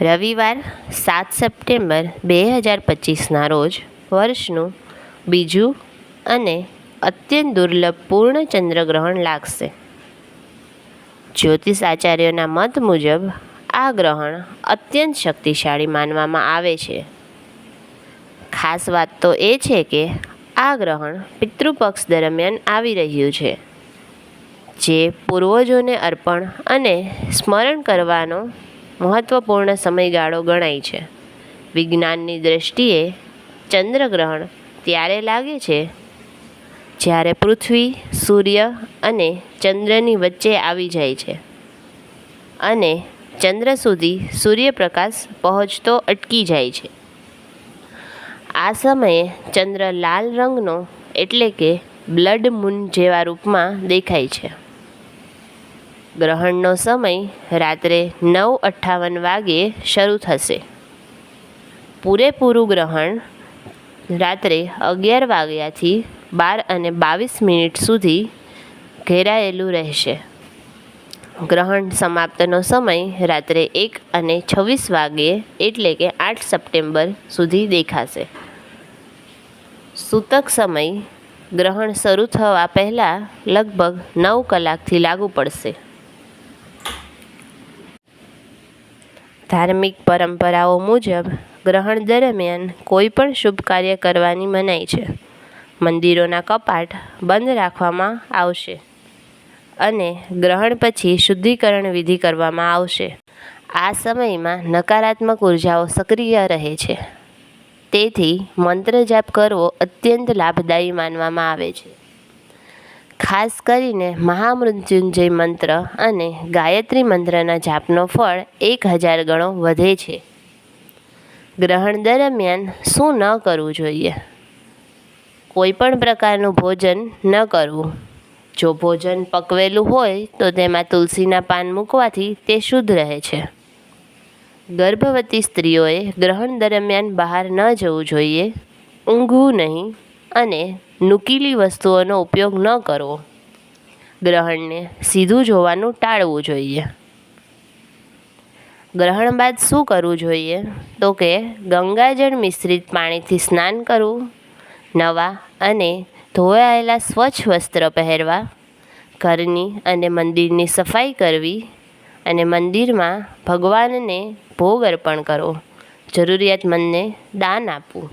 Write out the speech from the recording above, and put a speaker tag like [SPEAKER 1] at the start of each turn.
[SPEAKER 1] રવિવાર સાત સપ્ટેમ્બર બે હજાર પચીસના રોજ વર્ષનું બીજું અને અત્યંત દુર્લભ પૂર્ણ ચંદ્રગ્રહણ લાગશે. જ્યોતિષ આચાર્યોના મત મુજબ આ ગ્રહણ અત્યંત શક્તિશાળી માનવામાં આવે છે. ખાસ વાત તો એ છે કે આ ગ્રહણ પિતૃપક્ષ દરમિયાન આવી રહ્યું છે. જે પૂર્વજોને અર્પણ અને સ્મરણ કરવાનો મહત્વપૂર્ણ સમયગાળો ગણાય છે. વિજ્ઞાનની દૃષ્ટિએ ચંદ્રગ્રહણ ત્યારે લાગે છે જ્યારે પૃથ્વી, સૂર્ય અને ચંદ્રની વચ્ચે આવી જાય છે અને ચંદ્ર સુધી સૂર્યપ્રકાશ પહોંચતો અટકી જાય છે. આ સમયે ચંદ્ર લાલ રંગનો એટલે કે બ્લડ મૂન જેવા રૂપમાં દેખાય છે. ગ્રહણનો સમય રાત્રે નવ અઠ્ઠાવન વાગ્યે શરૂ થશે. પૂરેપૂરું ગ્રહણ રાત્રે અગિયાર વાગ્યાથી બાર અને બાવીસ મિનિટ સુધી ઘેરાયેલું રહેશે. ગ્રહણ સમાપ્તનો સમય રાત્રે એક અને છવ્વીસ વાગ્યે એટલે કે આઠ સપ્ટેમ્બર સુધી દેખાશે. સૂતક સમય ગ્રહણ શરૂ થવા પહેલાં લગભગ નવ કલાકથી લાગુ પડશે. ધાર્મિક પરંપરાઓ મુજબ ગ્રહણ દરમિયાન કોઈ પણ શુભ કાર્ય કરવાની મનાઈ છે. મંદિરોના કપાટ બંધ રાખવામાં આવશે અને ગ્રહણ પછી શુદ્ધિકરણ વિધિ કરવામાં આવશે. આ સમયમાં નકારાત્મક ઉર્જાઓ સક્રિય રહે છે. તેથી મંત્ર જાપ કરવો અત્યંત લાભદાયી માનવામાં આવે છે. ખાસ કરીને મહામૃત્યુંજય મંત્ર અને ગાયત્રી મંત્રના જાપનો ફળ એક હજાર ગણો વધે છે. ગ્રહણ દરમિયાન શું ન કરવું જોઈએ? કોઈ પણ પ્રકારનું ભોજન ન કરવું. જો ભોજન પકવેલું હોય તો તેમાં તુલસીના પાન મૂકવાથી તે શુદ્ધ રહે છે. ગર્ભવતી સ્ત્રીઓએ ગ્રહણ દરમિયાન બહાર ન જવું જોઈએ, ઊંઘવું નહીં અને નુકીલી વસ્તુઓનો ઉપયોગ ન કરવો. ગ્રહણને સીધું જોવાનું ટાળવું જોઈએ. ગ્રહણ બાદ શું કરવું જોઈએ? તો કે ગંગાજળ મિશ્રિત પાણીથી સ્નાન કરવું, નવા અને ધોવાયેલા સ્વચ્છ વસ્ત્ર પહેરવા, ઘરની અને મંદિરની સફાઈ કરવી અને મંદિરમાં ભગવાનને ભોગ અર્પણ કરવો. જરૂરિયાતમંદને દાન આપવું.